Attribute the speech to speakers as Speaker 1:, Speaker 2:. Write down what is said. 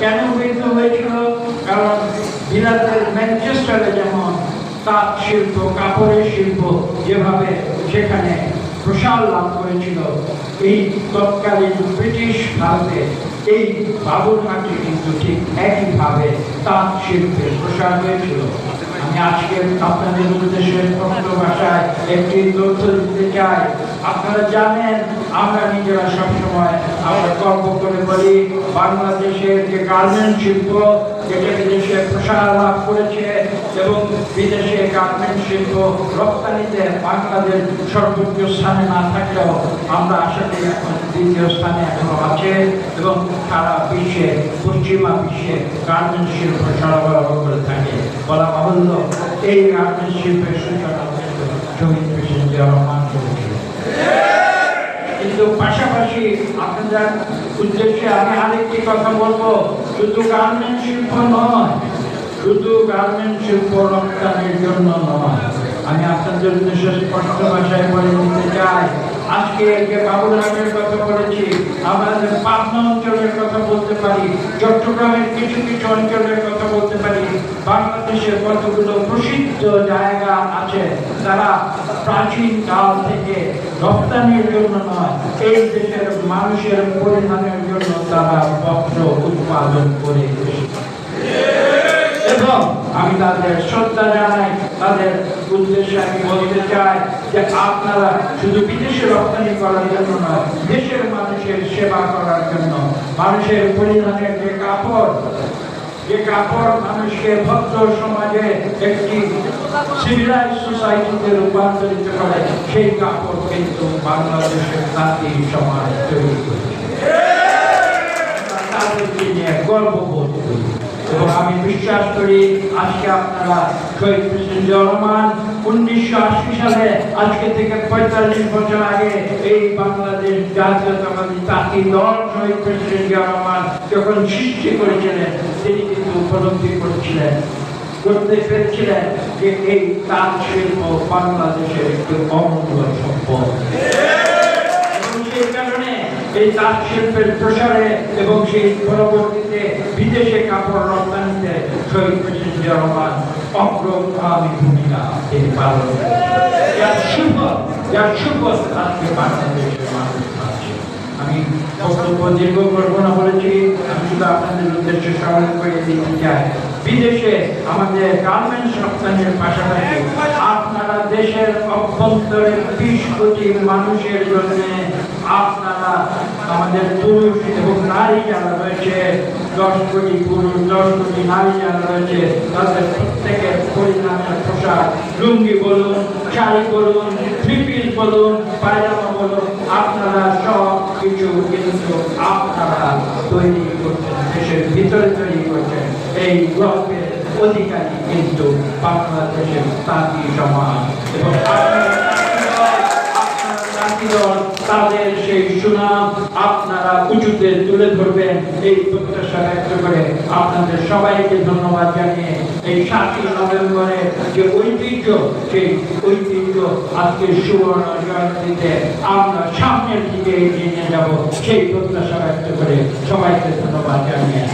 Speaker 1: কেন বৃদ্ধ হয়েছিল? কারণ বিলাতের ম্যানচেস্টারে যেমন তাঁত শিল্প, কাপড়ের শিল্প যেভাবে সেখানে প্রসার লাভ করেছিল, এই তৎকালীন ব্রিটিশ ভারতে এই বাবুরহাটে কিন্তু ঠিক একইভাবে তাঁত শিল্পের প্রসার হয়েছিল। আমি আজকে আপনাদের উদ্দেশ্যে স্পষ্ট ভাষায় একটি তথ্য দিতে চাই। আপনারা জানেন, আমরা নিজেরা সবসময় আমরা গর্ব করে। বলি বাংলাদেশের যে গার্মেন্ট শিল্প যেটা বিদেশে প্রসার লাভ করেছে এবং বিদেশে গার্মেন্ট শিল্প রপ্তানিতে বাংলাদেশ সর্বোচ্চ স্থানে না থাকলেও আমরা আশা করি এখন দ্বিতীয় স্থানে এখনও আছে এবং সারা বিশ্বে, পশ্চিমা বিশ্বে গার্মেন্ট শিল্প সরবরাহ করে থাকে। বলা বাহুল্য, এই গার্মেন্ট শিল্পের সূচনা প্রেসিডেন্ট আহ্বান করেছিলেন কিন্তু পাশাপাশি আপনাদের উদ্দেশ্যে আমি আরেকটি কথা বলব, শুধু গার্মেন্ট শিল্প নয়, শুধু গার্মেন্ট শিল্প রপ্তানির জন্য নয়। আমি আপনাদের উদ্দেশ্যে স্পষ্ট ভাষায় বলে নিতে চাই, আজকে যে বাবুরহাটের কথা বলেছি আমাদের পাবনা অঞ্চলের কথা বলতে পারি, চট্টগ্রামের কিছু কিছু অঞ্চলের কথা বলতে পারি বাংলাদেশের কতগুলো প্রসিদ্ধ জায়গা আছে তারা প্রাচীন কাল থেকে রপ্তানির জন্য নয়, এই দেশের মানুষের পরিধানের জন্য তারা বস্ত্র উৎপাদন করে। এবং আমি তাদের শ্রদ্ধা জানাই, তাদের উদ্দেশ্যে আমি বলতে চাই যে আপনারা শুধু বিদেশে রপ্তানি করার জন্য নয়, দেশের মানুষের সেবা করার জন্য, মানুষের পরিধানের যে কাপড় যে কাপড় মানুষকে ভদ্র সমাজে একটি সিভিলাইজ সোসাইটিতে রূপান্তরিত করে, সেই কাপড় কিন্তু বাংলাদেশের জাতি, সমাজ তৈরি করেছে। তাদেরকে নিয়ে গর্ববোধ করি। আমি বিশ্বাস করি, আজকে আপনারা শহীদ জিয়া রহমান উনিশশো আশি সালে, আজকে থেকে পঁয়তাল্লিশ বছর আগে এই বাংলাদেশ জাতীয়তাবাদী জাতি দল শহীদ জিয়া রহমান যখন সৃষ্টি করেছিলেন, তিনি কিন্তু উপলব্ধি করেছিলেন। করতে পেরেছিলেন যে এই তাঁত শিল্প বাংলাদেশের একটি অমূল্য সম্পদ। এই তাঁত শিল্পের প্রসারে এবং সেই পরবর্তীতে বিদেশে কাপড় রপ্তানিতে জিয়া রহমান অগ্রগামী ভূমিকা তিনি পালন যার শুভ যার শুভ আজকে বাংলাদেশের মানুষ আমি বক্তব্য দীর্ঘ করব না বলেছি আমি শুধু আপনাদের উদ্দেশ্যে স্মরণ বিদেশে আমাদের গার্মেন্টস রপ্তানির পাশাপাশি আপনারা দেশের অভ্যন্তরে বিশ কোটি মানুষের জন্য আপনারা আমাদের পুরুষ এবং নারী যারা রয়েছে, দশ কোটি পুরুষ, দশ কোটি নারী যারা রয়েছে, তাদের প্রত্যেকের পরিণামের পোশাক লুঙ্গি বলুন, শাড়ি বলুন থ্রি বলুন, পায়জামা বলুন, আপনারা সব কিছু কিন্তু আপনারা তৈরি করছেন, দেশের ভিতরে তৈরি করছেন। এই গল্পের অধিকারী কিন্তু বাংলাদেশের জাতি সমাজ। এবং আপনারা তাদের সেই সুনাম আপনারা উঁচুতে তুলে ধরবেন এই প্রত্যাশা ব্যক্ত করে আপনাদের সবাইকে ধন্যবাদ জানিয়ে এই সাতই নভেম্বরের যে ঐতিহ্য, সেই ঐতিহ্য আজকে সুবর্ণ জয়ন্তীতে আমরা সামনের দিকে এগিয়ে নিয়ে যাব। সেই প্রত্যাশা ব্যক্ত করে সবাইকে ধন্যবাদ জানিয়ে